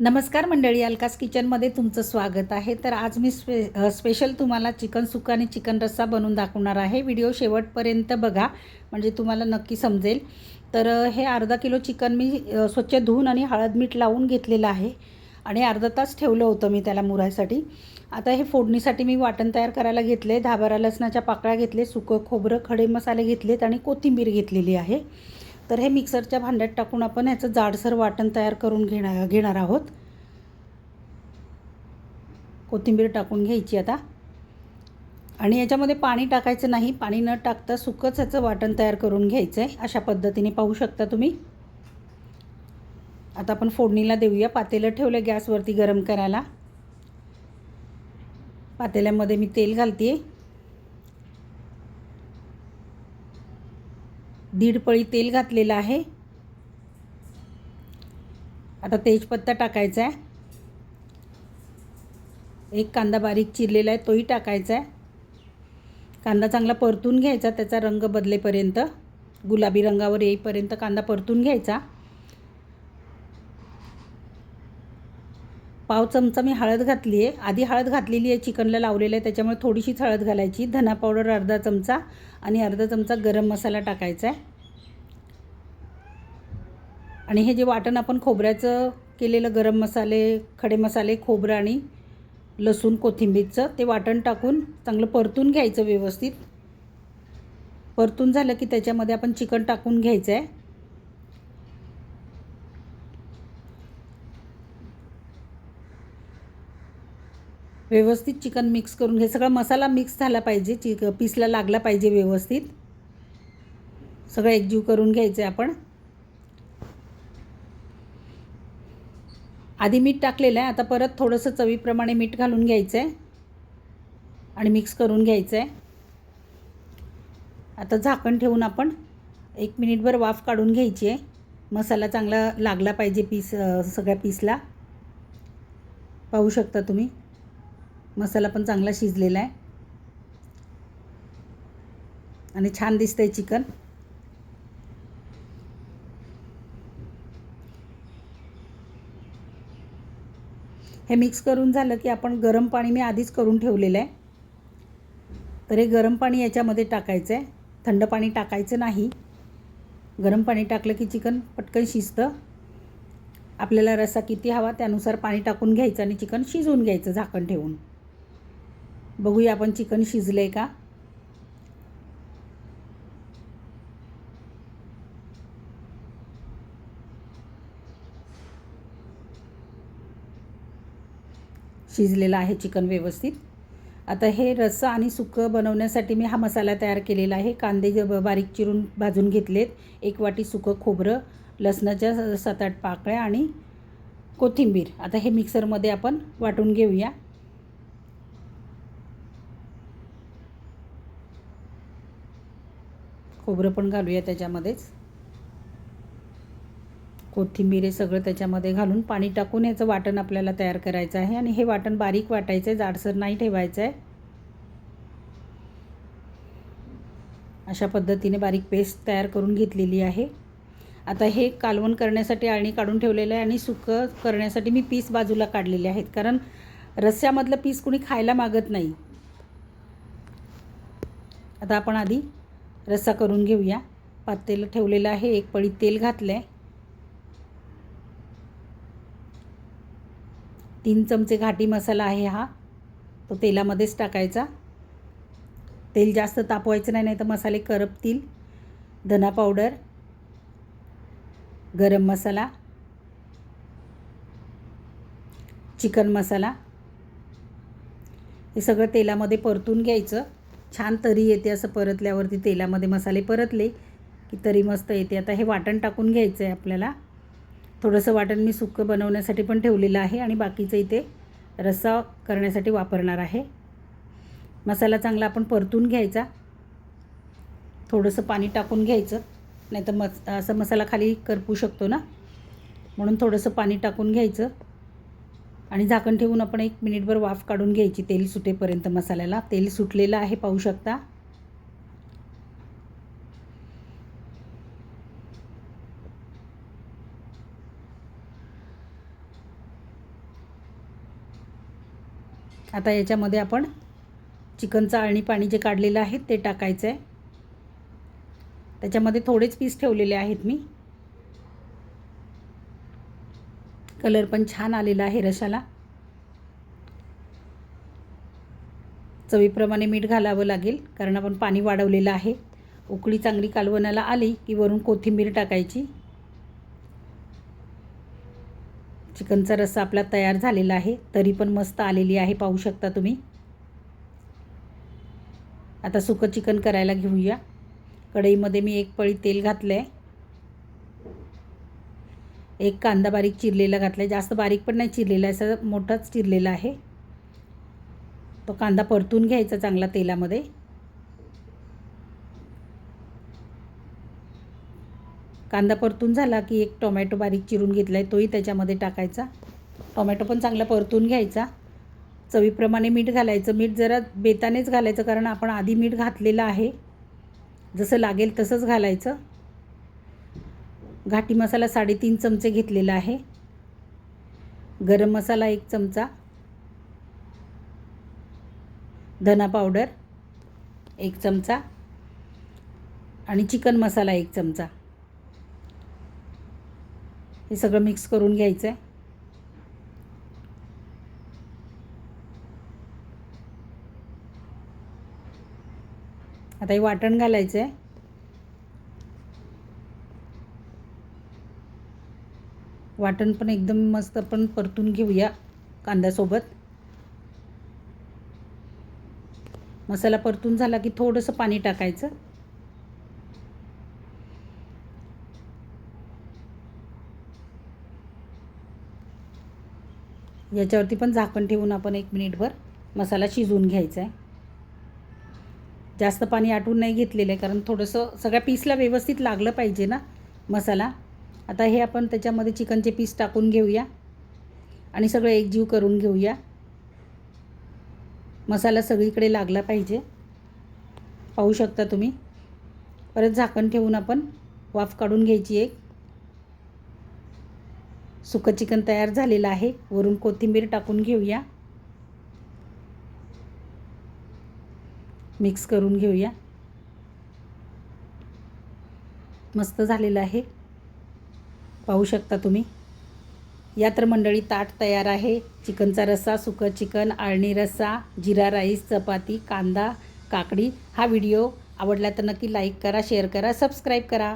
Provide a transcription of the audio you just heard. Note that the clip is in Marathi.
नमस्कार मंडळी अलकास किचनमध्ये तुमचं स्वागत आहे. तर आज मी स्पे स्पेशल तुम्हाला चिकन सुक आणि चिकन रस्सा बनवून दाखवणार आहे. व्हिडिओ शेवटपर्यंत बघा म्हणजे तुम्हाला नक्की समजेल. तर हे अर्धा किलो चिकन मी स्वच्छ धुवून आणि हळद मीठ लावून घेतलेलं आहे. आणि अर्धा तास ठेवलं होतं मी त्याला मुरायसाठी. आता हे फोडणीसाठी मी वाटण तयार करायला घेतले दहा बारा लसणाच्या पाकळ्या घेतले सुकं खोबरं खडे मसाले घेतलेत आणि कोथिंबीर घेतलेली आहे. तर हे मिक्सरच्या भांड्यात टाकून आपण ह्याचं जाडसर वाटण तयार करून घेणार घेणार आहोत. कोथिंबीर टाकून घ्यायची आता. आणि याच्यामध्ये पाणी टाकायचं नाही. पाणी न टाकता सुकंच ह्याचं वाटण तयार करून घ्यायचं आहे अशा पद्धतीने पाहू शकता तुम्ही. आता आपण फोडणीला देऊया. पातेलं ठेवलं गॅसवरती गरम करायला. पातेल्यामध्ये मी तेल घालते दीड पळी तेल घातलेलं आहे. आता तेजपत्ता टाकायचा आहे एक कांदा बारीक चिरलेला आहे तोही टाकायचा आहे कांदा चांगला परतून घ्यायचा त्याचा रंग बदलेपर्यंत गुलाबी रंगावर येईपर्यंत कांदा परतून घ्यायचा. पाव चमचा मी हळद घातली आहे. आधी हळद घातलेली आहे चिकनला लावलेलं आहे. त्याच्यामुळे थोडीशीच हळद घालायची. धना पावडर अर्धा चमचा आणि अर्धा चमचा गरम मसाला टाकायचा आहे. आणि हे जे वाटण आपण खोबऱ्याचं केलेलं गरम मसाले खडे मसाले खोबरं आणि लसूण कोथिंबीरचं ते वाटण टाकून चांगलं परतून घ्यायचं व्यवस्थित. परतून झालं की त्याच्यामध्ये आपण चिकन टाकून घ्यायचं आहे. व्यवस्थित चिकन मिक्स करून घे सगळा मसाला मिक्स झाला पाहिजे चिक पीसला लागला पाहिजे व्यवस्थित. सगळं एकजीव करून घ्यायचं आहे आपण. आधी मीठ टाकलेलं आहे आता परत थोडंसं चवीप्रमाणे मीठ घालून घ्यायचं आहे. आणि मिक्स करून घ्यायचं आहे. आता झाकण ठेवून आपण एक मिनिटभर वाफ काढून घ्यायची आहे. मसाला चांगला लागला पाहिजे पीस सगळ्या पीसला. पाहू शकता तुम्ही. मसाला पण चांगला शिजलेला आहे. आणि छान दिसतंय चिकन. हे मिक्स करून झालं की आपण गरम पाणी मी आधीच करून ठेवलेलं आहे. तर हे गरम पाणी याच्यामध्ये टाकायचं आहे थंड पाणी टाकायचं नाही. गरम पाणी टाकलं की चिकन पटकन शिजतं. आपल्याला रस्सा किती हवा त्यानुसार पाणी टाकून घ्यायचं आणि चिकन शिजवून घ्यायचं झाकण ठेवून. बघूया आपण चिकन शिजलं आहे का? शिजलेलं आहे चिकन व्यवस्थित. आता हे रस्सा आणि सुकं बनवण्यासाठी मी हा मसाला तयार केलेला आहे. कांदे बारीक चिरून भाजून घेतलेत. एक वाटी सुकं खोबरं लसणाच्या स- सात आठ पाकळ्या आणि कोथिंबीर. आता हे मिक्सरमध्ये आपण वाटून घेऊया. खोबरं पण घालूया त्याच्यामध्येच. कोथिंबीर हे सगळं त्याच्यामध्ये घालून पाणी टाकून याचं वाटण आपल्याला तयार करायचं आहे आणि हे वाटण बारीक वाटायचं आहे जाडसर नाही ठेवायचं आहे. अशा पद्धतीने बारीक पेस्ट तयार करून घेतलेली आहे. आता हे कालवण करण्यासाठी आळणी काढून ठेवलेलं आहे आणि सुकं करण्यासाठी मी पीस बाजूला काढलेले आहेत कारण रस्स्यामधलं पीस कुणी खायला मागत नाही. आता आपण आधी रस्सा करून घेऊया. पातेलं ठेवलेलं आहे. एक पळी तेल घातलं आहे तीन चमचे घाटी मसाला आहे हा. तो तेलामध्येच टाकायचा. तेल जास्त तापवायचं नाही नाही तर मसाले करपतील. धना पावडर गरम मसाला चिकन मसाला. हे सगळं तेलामध्ये परतून घ्यायचं. छान तरी येते असं परतल्यावरती तेलामध्ये मसाले परतले की तरी मस्त येते. आता हे वाटण टाकून घ्यायचं आहे आपल्याला. थोडंसं वाटण मी सुक्कं बनवण्यासाठी पण ठेवलेलं आहे आणि बाकीचं इथे रस्सा करण्यासाठी वापरणार आहे. मसाला चांगला आपण परतून घ्यायचा. थोडंसं पाणी टाकून घ्यायचं. नाही तर मस असं मसाला खाली करपू शकतो ना? म्हणून थोडंसं पाणी टाकून घ्यायचं. आणि झाकण ठेवून आपण एक मिनिटभर वाफ काढून घ्यायची तेल सुटेपर्यंत मसाल्याला. तेल सुटलेलं आहे पाहू शकता. आता याच्यामध्ये आपण चिकनचं आळणी पाणी जे काढलेलं आहे ते टाकायचं आहे त्याच्यामध्ये थोडेच पीस ठेवलेले आहेत मी. कलर पण छान आलेला आहे रशाला चवीप्रमाणे मीठ घालावं लागेल कारण आपण पाणी वाढवलेलं आहे. उकळी चांगली कालवणाला आली की वरून कोथिंबीर टाकायची. चिकनचा रस्सा आपला तयार झालेला आहे तरी पण मस्त आलेली आहे पाहू शकता तुम्ही. आता सुकं चिकन करायला घेऊया. कढईमध्ये मी एक पळी तेल घातलं आहे एक कांदा बारीक चिरलेला घातला आहे जास्त बारीक पण नाही चिरलेला आहे असं मोठाच चिरलेला आहे. तो कांदा परतून घ्यायचा चांगला तेलामध्ये. कांदा परतून झाला की एक टोमॅटो बारीक चिरून घेतला आहे तोही त्याच्यामध्ये टाकायचा. टोमॅटो पण चांगला परतून घ्यायचा. चवीप्रमाणे मीठ घालायचं. मीठ जरा बेतानेच घालायचं कारण आपण आधी मीठ घातलेलं आहे. जसं लागेल तसंच घालायचं. घाटी मसाला साडेतीन चमचे घेतलेला आहे. गरम मसाला एक चमचा. धना पावडर एक चमचा. आणि चिकन मसाला एक चमचा. हे सगळं मिक्स करून घ्यायचं आहे आता हे वाटण घालायचं आहे वाटण पण एकदम मस्त आपण परतून घेऊया कांद्यासोबत. मसाला परतून झाला की थोडंसं पाणी टाकायचं. याच्यावरती पण झाकण ठेवून आपण एक मिनिटभर मसाला शिजवून घ्यायचा आहे जास्त पाणी आटून नाही घेतलेलं आहे कारण थोडंसं सगळ्या पीसला व्यवस्थित लागलं पाहिजे ना मसाला. आता हे आपण त्याच्यामध्ये चिकनचे पीस टाकून घेऊया. आणि सगळं एकजीव करून घेऊया. मसाला सगळीकडे लागला पाहिजे. पाहू शकता तुम्ही. परत झाकण ठेवून आपण वाफ काढून घ्यायची एक. सुकं चिकन तयार झालेलं आहे. वरून कोथिंबीर टाकून घेऊया. मिक्स करून घेऊया. मस्त झालेलं आहे. पाहू शकता तुम्ही. या तर मंडळी ताट तयार आहे. चिकनचा रस्सा सुकं चिकन आळणी रस्सा जिरा राईस चपाती कांदा काकडी हा व्हिडिओ आवडला तर नक्की लाईक करा शेअर करा सबस्क्राईब करा.